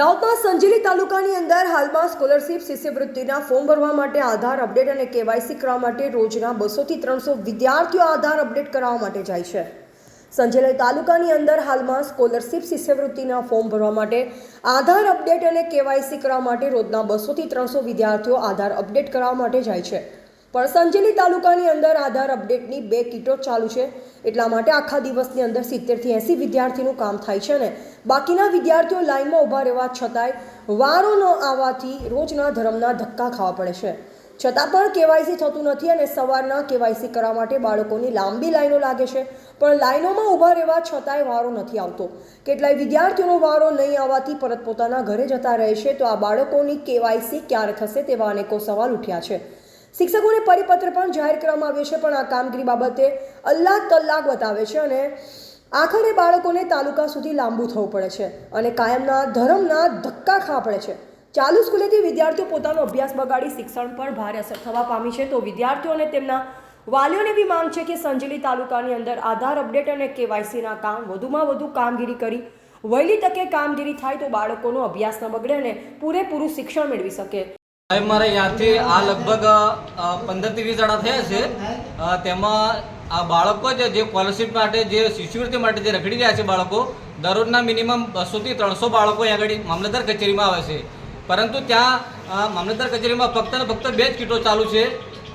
દાહોદના સંજેલી તાલુકાની અંદર હાલમાં સ્કોલરશિપ શિષ્યવૃત્તિના ફોર્મ ભરવા માટે આધાર અપડેટ અને કેવાયસી કરવા માટે રોજના બસોથી ત્રણસો વિદ્યાર્થીઓ આધાર અપડેટ કરાવવા માટે જાય છે. સંજેલી તાલુકાની અંદર હાલમાં સ્કોલરશિપ શિષ્યવૃત્તિના ફોર્મ ભરવા માટે આધાર અપડેટ અને કેવાયસી કરવા માટે રોજના બસોથી ત્રણસો વિદ્યાર્થીઓ આધાર અપડેટ કરાવવા માટે જાય છે. પણ સંજેલી તાલુકાની અંદર આધાર અપડેટની બે કીટો ચાલુ છે. એટલા માટે આખા દિવસની અંદર સિત્તેરથી એંસી વિદ્યાર્થીનું કામ થાય છે ને બાકીના વિદ્યાર્થીઓ લાઇનમાં ઊભા રહેવા છતાંય વારો ન આવવાથી રોજના ધર્મના ધક્કા ખાવા પડે છે. છતાં પણ કેવાયસી થતું નથી અને સવારના કેવાયસી કરવા માટે બાળકોની લાંબી લાઈનો લાગે છે. પણ લાઈનોમાં ઊભા રહેવા છતાંય વારો નથી આવતો. કેટલાય વિદ્યાર્થીઓનો વારો નહીં આવવાથી પરત પોતાના ઘરે જતા રહે છે. તો આ બાળકોની કેવાયસી ક્યારે થશે તેવા અનેકો સવાલ ઉઠ્યા છે. શિક્ષકોને પરિપત્ર પણ જાહેર કરવામાં આવ્યો છે, પણ આ કામગીરી બાબતે અલ્લાહ કલાક બતાવે છે અને આખરે બાળકોને તાલુકા સુધી લાંબુ થવું પડે છે અને કાયમના ધર્મના ધક્કા ખાવા પડે છે. ચાલુ સ્કૂલેથી વિદ્યાર્થીઓ પોતાનો અભ્યાસ બગાડી શિક્ષણ પર ભારે અસર થવા પામી છે, તો વિદ્યાર્થીઓ અને તેમના વાલીઓને બી માંગ છે કે સંજલી તાલુકાની અંદર આધાર અપડેટ અને કેવાયસીના કામ વધુમાં વધુ કામગીરી કરી, વહેલી તકે કામગીરી થાય તો બાળકોનો અભ્યાસ ન બગડે અને પૂરેપૂરું શિક્ષણ મેળવી શકે. સાહેબ, મારે ત્યાંથી આ લગભગ પંદરથી વીસ જણા થયા છે. તેમાં આ બાળકો જ જે સ્કોલરશીપ માટે, જે શિષ્યવૃત્તિ માટે જે રખડી રહ્યા છે બાળકો, દરરોજના મિનિમમ બસોથી ત્રણસો બાળકો અહીં આગળ મામલતદાર કચેરીમાં આવે છે. પરંતુ ત્યાં મામલતદાર કચેરીમાં ફક્ત ને ફક્ત બે જ કીટો ચાલુ છે.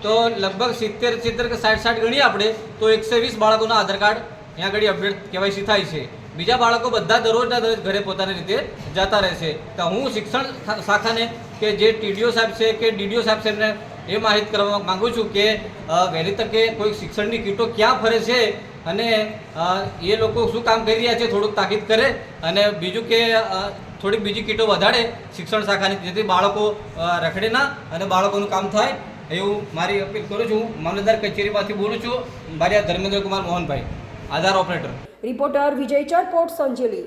તો લગભગ સિત્તેર સિત્તેર કે સાઠ સાઠ ગણીએ આપણે, તો એકસો વીસ બાળકોના આધાર કાર્ડ અહીંયા આગળ અપડેટ કેવાયસી થાય છે. બીજા બાળકો બધા દરરોજના દરરોજ ઘરે પોતાની રીતે જતા રહેશે તો હું શિક્ષણ શાખાને કે જે ટીડીઓ સાહેબ છે કે ડીડીઓ સાહેબ છે એમને એ માહિત કરવા માગું છું કે વહેલી તકે કોઈ શિક્ષણની કીટો ક્યાં ફરે છે અને એ લોકો શું કામ કરી રહ્યા છે થોડુંક તાકીદ કરે અને બીજું કે થોડીક બીજી કીટો વધારે શિક્ષણ શાખાની, જેથી બાળકો રખડે ના અને બાળકોનું કામ થાય એવું મારી અપીલ કરું છું. મામલતદાર કચેરીમાંથી બોલું છું. મારી ધર્મેન્દ્ર કુમાર મોહનભાઈ. आधार ऑपरेटर. रिपोर्टर विजय चरपोट संजेली.